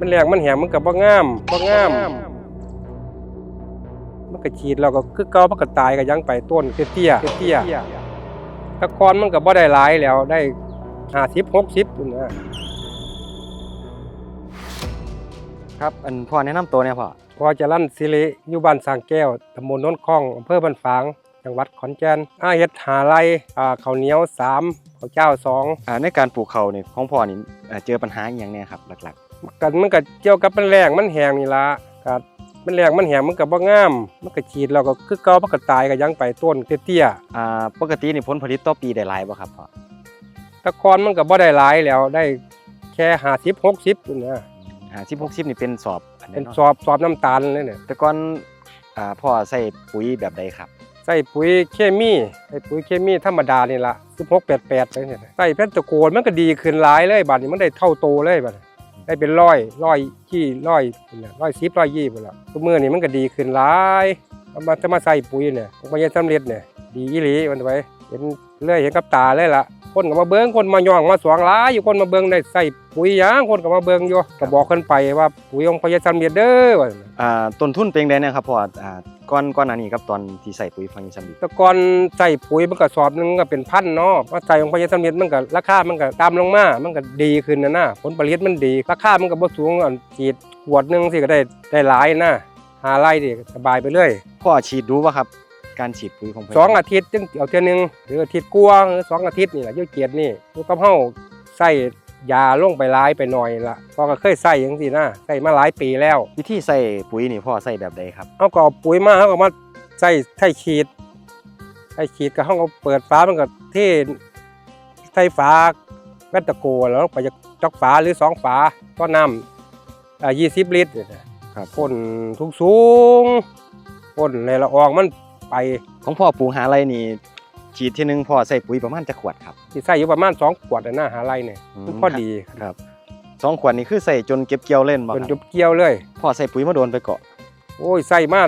มันแรงมันแหงมันก็บ่งามบ่งาม มันก็ฉีดแล้วก็คือเก่ามันก็ตายก็ยังไปต้นเตี้ยๆเตี้ยๆแตะกอนมันก็บ่ได้หลายแล้วได้50 60พุ่นนะครับอันพ่อแนะนำตัวเนี่ยพ่อพอจะลั่นสิริอยู่บ้านสร้างแก้วตำบลโนนคองอำเภอบ้านฝางจังหวัดขอนแก่นอาเฮ็ดหาไรอ่าข้าวเหนียว3ข้าวเจ้า2อ่าในการปลูกเขานี่ของพ่อนี่เอ่อเจอปัญหาอหย่างเนี่ยครับหลัก กันมันก็เกี่ยวกับมันแรงมันแหงนี่ล่ะก็มันแรงมันแหงมันก็บ่งาม มันก็ฉีดแล้วก็คือเก่ามันก็ตายก็ยังไปต้นเตี้ยๆอ่าปกตินี่ผลผลิตต่อปีได้หลายบ่ครับพ่อๆแตะกอนมันก็บ่ได้หลายแล้วได้แค่50 60พุ่นนะอ่าสิบหกสิบนี่เป็นสอบอันเป็นี้นเนาะสอบสอบน้ำตาลเลยเนี่ยแต่ก่อนอ่าพ่อใส่ปุ๋ยแบบใดครับใส่ปุ๋ยเคมีใส่ปุ๋ยเคมีธรรมดานี่ล่ะ16 88ไปเนี่ยใส่เพชรตะโกนมันก็ดีขึ้นหลายเลยบัดนี้มันได้เท่าโตเลยบัดนี้ ได้เป็นร้อยร้อยยี่ร้อยเนี่ยร้อยสิบร้อยยี่หมดละทุกมือนี่มันก็ดีขึ้นหลายมาจะมาใส่ปุ๋ยเนี่ยมันยังสำเร็จเนี่ยดีอีหลีมันไว เห็นเลื่อยเห็นกับตาเลยล่ะคนก็มาเบิ่งคนมาย่องมาสวงหลายอยู่คนมาเบิ่งได้ใส่ปุ๋ยหยังคนก็มาเบิ่งอยู่ก็บอกเพิ่นไปว่าปุ๋ยของพญาสำเร็จเด้อว่าซั่นอ่าต้นทุนเป็นไดเนี่ยครับพ่ออ่าก่อนก่อนหน้านี้ครับตอนที่ใส่ปุ๋ยฟังยิซัมบิแต่ก่อนใส่ปุ๋ยมันก็สอบหนึงก็เป็นพันเนาะมาใส่ของพญาสำเร็จมันก็ราคามันก็ตามลงมา มันก็ดีขึ้นนะนะผลผลิตมันดีราคามันก็บ่สูงอันฉีดขวดหนึงสิก็ได้ได้หลายนะหาไร่ดิสบายไปเรื่อยพ่อฉีดดูป่ะครับ การฉีดปุ๋ยของเพิ่นสองอาทิตย์จึงเอาเทื่อหนึงหรืออาทิตย์กว่าหรือสองอาทิตย์นี่แหละอยุ่เกียรตินี่อยู่กับเฮาใส่ยาลงไปหลายไปหน่อยละพอก็เคยใส่จังซี่นะใส่มาหลายปีแล้ววิธีใส่ปุ๋ยนี่พ่อใส่แบบใดครับเฮาก็เอาปุ๋ยมาเฮาก็มาใส่ใส่ฉีดใส่ฉีดก็เฮาก็เปิดฝามันก็เทใส่ฝาแว่นตะโกแล้วไปจะจอกฝาหรือสองฝาก็น้ำอ่า20ลิตรเนี่ยนะครับพ่นทุกสูงๆพ่นในละอองมัน ไปของพ่อปลูกหาไรนี่ฉีดทีนึงพ่อใส่ปุ๋ยประมาณจะขวดครับที่ใส่อยู่ประมาณ2ขวดน่ะนะหาไรเนี่ยอืมมันพอดีครับสองขวดนี่คือใส่จนเก็บเกี่ยวเล่นบ่เป็นคจุรับบเกี่ยวเลยพ่อใส่ปุ๋ยมาโดนไปเกาะโอ้ยใส่มา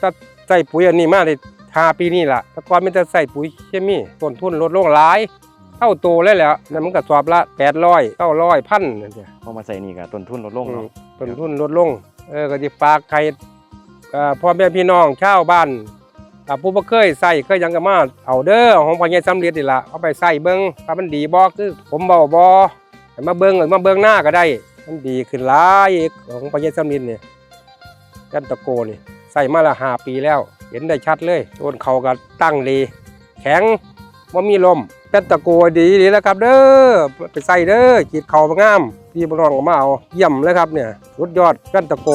ถ้าใส่ปุ๋ยอันนี้มาได้ห้าปีนี่ล่ะแต่ก่อนมันจะใส่ปุ๋ยเคมีต้นทุนลดลงหลายเท่าโตเลยแหล้วนั่นมันก็สอบละแปดร้อยเก้าร้อยพันนั่นจ้ะพอมาใส่นี่ก็ต้นทุนลดลงอืมเนาะต้นทุนลดลงเออก็จะฝากใครเอ่อพ่อแม่พี่น้องชาวบ้าน ถ้าผู้บ่เคยใส่เคยยังก็มาเอาเด้อของพ่อใหญ่สำเร็จนี่ล่ะเอาไปใส่เบิ่งถ้ามันดีบ่คือผมเว้าบ่ให้มาเบิ่งหรือมาเบิ่งหน้าก็ได้ มันดีขึ้นหลายของพ่อใหญ่สำเร็จนี่ยันตะโกนี่ใส่มาละห้าปีแล้ว เห็นได้ชัดเลยต้นเขาก็ตั้งดี แข็งว่ามีลมเป็นตะโกดีดีแล้วครับ เด้อไปใส่เด้อขีดเข่ามางามพี่บน้องก็มาเอาเยี่ยมเลยครับเนี่ยสุดยอดเป็นตะโก